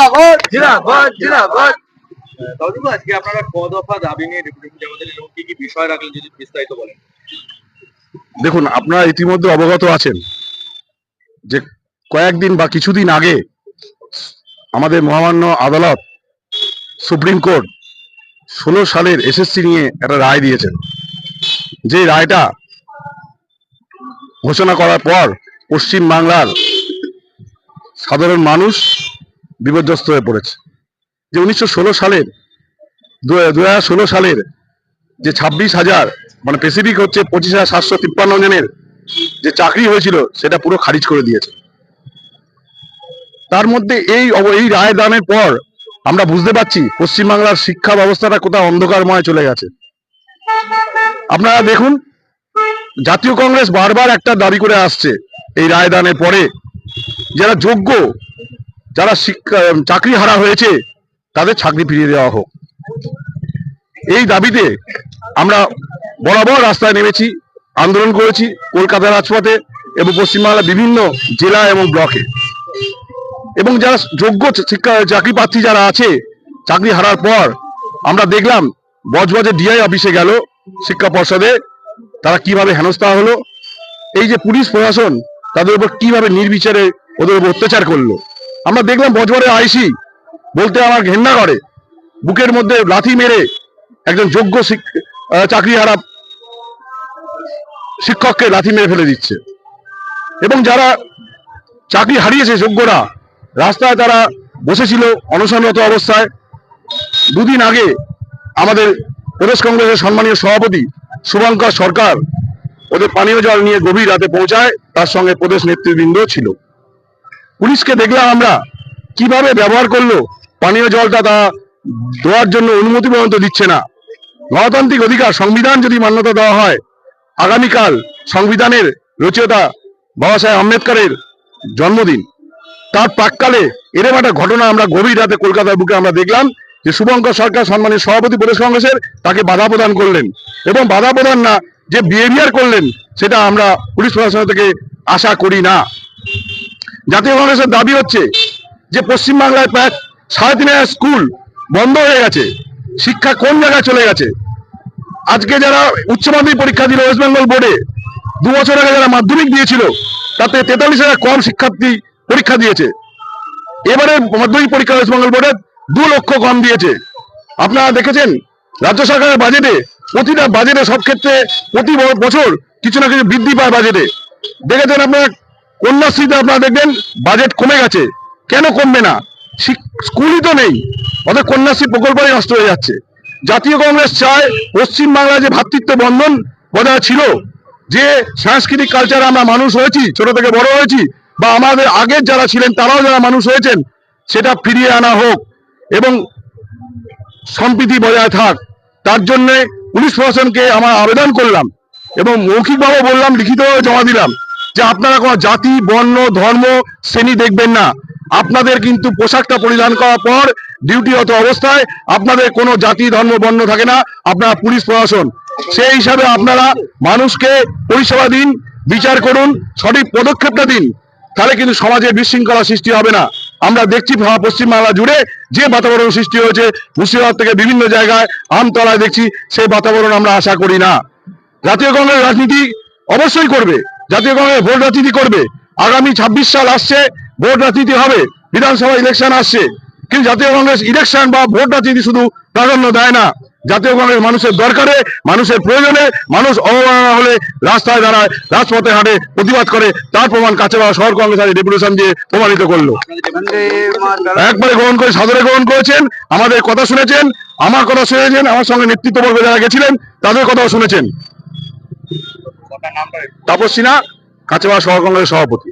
জিন্দাবাদ। জিন্দাবাদ জিন্দাবাদ। তাহলে আজকে আপনারা ক দফা দাবি নিয়ে ডেপুটি মুখ্যমন্ত্রী এবং কি কি বিষয় রাখলেন যদি বিস্তারিত বলেন। দেখুন আপনারা ইতিমধ্যে অবগত আছেন যে কয়েকদিন বা কিছুদিন আগে আমাদের মহামান্য আদালত সুপ্রিম কোর্ট ষোলো সালের এসএসসি নিয়ে একটা রায় দিয়েছেন। যে রায়টা ঘোষণা করার পর পশ্চিম বাংলার সাধারণ মানুষ বিপর্যস্ত হয়ে পড়েছে। যে উনিশশো ষোলো সালের, দু হাজার ষোলো সালের যে ছাব্বিশ হাজার মানে স্পেসিফিক হচ্ছে পঁচিশ হাজার সাতশো তিপ্পান্ন জনের যে চাকরি হয়েছিল, সেটা পুরো খারিজ করে দিয়েছে। তার মধ্যে এই এই রায় দানের পর আমরা বুঝতে পারছি পশ্চিমবাংলার শিক্ষা ব্যবস্থাটা কোথাও অন্ধকারময় চলে গেছে। আপনারা দেখুন, জাতীয় কংগ্রেস বারবার একটা দাবি করে আসছে এই রায় দানের পরে, যারা যোগ্য যারা শিক্ষা চাকরি হারা হয়েছে, তাদের চাকরি ফিরিয়ে দেওয়া হোক। এই দাবিতে আমরা বরাবর রাস্তায় নেমেছি, আন্দোলন করেছি কলকাতা রাজপথে এবং পশ্চিমবাংলার বিভিন্ন জেলা এবং ব্লকে। এবং যারা যোগ্য শিক্ষা, চাকরি প্রার্থী যারা আছে, চাকরি হারার পর আমরা দেখলাম, বজবজে ডিআই অফিসে গেল শিক্ষা পর্ষদে, তারা কীভাবে হেনস্থা হলো, এই যে পুলিশ প্রশাসন তাদের উপর কীভাবে নির্বিচারে ওদের উপর অত্যাচার করল। আমরা দেখলাম বজবরের আইসি বলতে আমার ঘেন্না করে বুকের মধ্যে লাথি মেরে একজন যোগ্য আহ, চাকরিহারা শিক্ষককে লাথি মেরে ফেলে দিচ্ছে। এবং যারা চাকরি হারিয়েছে যোগ্যরা রাস্তায় তারা বসেছিল অনশনরত অবস্থায়। দুদিন আগে আমাদের প্রদেশ কংগ্রেসের সম্মানীয় সভাপতি শুভঙ্কর সরকার ওদের পানীয় জল নিয়ে গভীর রাতে পৌঁছায় তার সঙ্গে প্রদেশ নেতৃবৃন্দ ছিল। পুলিশকে দেখলাম আমরা। কীভাবে ব্যবহার করল? পানীয় জলটা তা দেওয়ার জন্য অনুমতি পর্যন্ত দিচ্ছে না। গণতান্ত্রিক অধিকার, সংবিধান যদি মান্যতা দেওয়া হয়, আগামীকাল সংবিধানের রচয়িতা বাবা সাহেব আম্বেদকরের জন্মদিন। তার প্রাককালে এরকম একটা ঘটনা আমরা গভীর রাতে কলকাতার বুকে আমরা দেখলাম যে শুভঙ্কর সরকার সম্মানের সভাপতি প্রদেশ কংগ্রেসের তাকে বাধা প্রদান করলেন এবং বাধা প্রদান না, যে বিহেভিয়ার করলেন, সেটা আমরা পুলিশ প্রশাসন থেকে আশা করি না। জাতীয় কংগ্রেসের দাবি হচ্ছে যে পশ্চিমবাংলায় প্রায় সাড়ে তিন হাজার স্কুল বন্ধ হয়ে গেছে। শিক্ষা কোন জায়গায় চলে গেছে? আজকে যারা উচ্চ মাধ্যমিক পরীক্ষা দিল ওয়েস্ট বেঙ্গল বোর্ডে দু বছর আগে যারা মাধ্যমিক দিয়েছিল, তাতে তেতাল্লিশ হাজার কম শিক্ষার্থী পরীক্ষা দিয়েছে। এবারে মাধ্যমিক পরীক্ষা ওয়েস্ট বেঙ্গল বোর্ডে দু লক্ষ কম দিয়েছে। আপনারা দেখেছেন, রাজ্য সরকারের বাজেটে প্রতিটা বাজেটে সব ক্ষেত্রে প্রতি বছর কিছু না কিছু বৃদ্ধি পায় বাজেটে দেখেছেন আপনারা কন্যাশ্রীতে আপনারা দেখবেন বাজেট কমে গেছে। কেন কমবে না? স্কুলই তো নেই। ওদের কন্যাশ্রী প্রকল্পই নষ্ট হয়ে যাচ্ছে। জাতীয় কংগ্রেস চায় পশ্চিম বাংলায় যে ভ্রাতৃত্ব বন্ধন বজায় ছিল, যে সাংস্কৃতিক কালচারে আমরা মানুষ হয়েছি, ছোট থেকে বড় হয়েছি, বা আমাদের আগের যারা ছিলেন, তারাও যারা মানুষ হয়েছেন, সেটা ফিরিয়ে আনা হোক এবং সম্প্রীতি বজায় থাক। তার জন্যে পুলিশ প্রশাসনকে আমার আবেদন করলাম এবং মৌখিকভাবে বললাম, লিখিতভাবে জমা দিলাম। যে আপনারা কোনো জাতি, বর্ণ, ধর্ম, শ্রেণি দেখবেন না। আপনাদের কিন্তু পোশাকটা পরিধান করার পর ডিউটিরত অবস্থায় আপনাদের কোনো জাতি, ধর্ম, বর্ণ থাকে না। আপনারা পুলিশ প্রশাসন। সেই হিসাবে আপনারা মানুষকে পরিষেবা দিন, বিচার করুন, সঠিক পদক্ষেপটা দিন। তাহলে কিন্তু সমাজে বিশৃঙ্খলা সৃষ্টি হবে না। আমরা দেখছি পশ্চিমবাংলা জুড়ে যে বাতাবরণ সৃষ্টি হয়েছে, মুর্শিদাবাদ থেকে বিভিন্ন জায়গায়, আমতলায় দেখছি সেই বাতাবরণ আমরা আশা করি না। জাতীয় কংগ্রেস রাজনীতি অবশ্যই করবে। জাতীয় কংগ্রেস ভোট রাজনীতি করবে। আগামী ছাব্বিশ সাল আসছে, ভোট রাজনীতি হবে, বিধানসভা ইলেকশন আসছে। কিন্তু জাতীয় কংগ্রেস ইলেকশন বা ভোট রাজনীতি শুধু প্রাধান্য দেয় না। জাতীয় কংগ্রেস মানুষের দরকারে, মানুষের প্রয়োজনে, মানুষ অবমাননা হলে রাস্তায় দাঁড়ায়, রাজপথে হাঁটে, প্রতিবাদ করে, তার প্রমাণ কাছে পাওয়া শহর কংগ্রেস আজ ডেপুটেশন দিয়ে প্রমাণিত করল। একবারে গ্রহণ করে, সাদরে গ্রহণ করেছেন, আমাদের কথা শুনেছেন, আমার কথা শুনেছেন, আমার সঙ্গে নেতৃত্ব নেতৃত্ববর্গ যারা গেছিলেন, তাদের কথাও শুনেছেন। তাপস সিনহা কাছেবা শহর সভাপতি।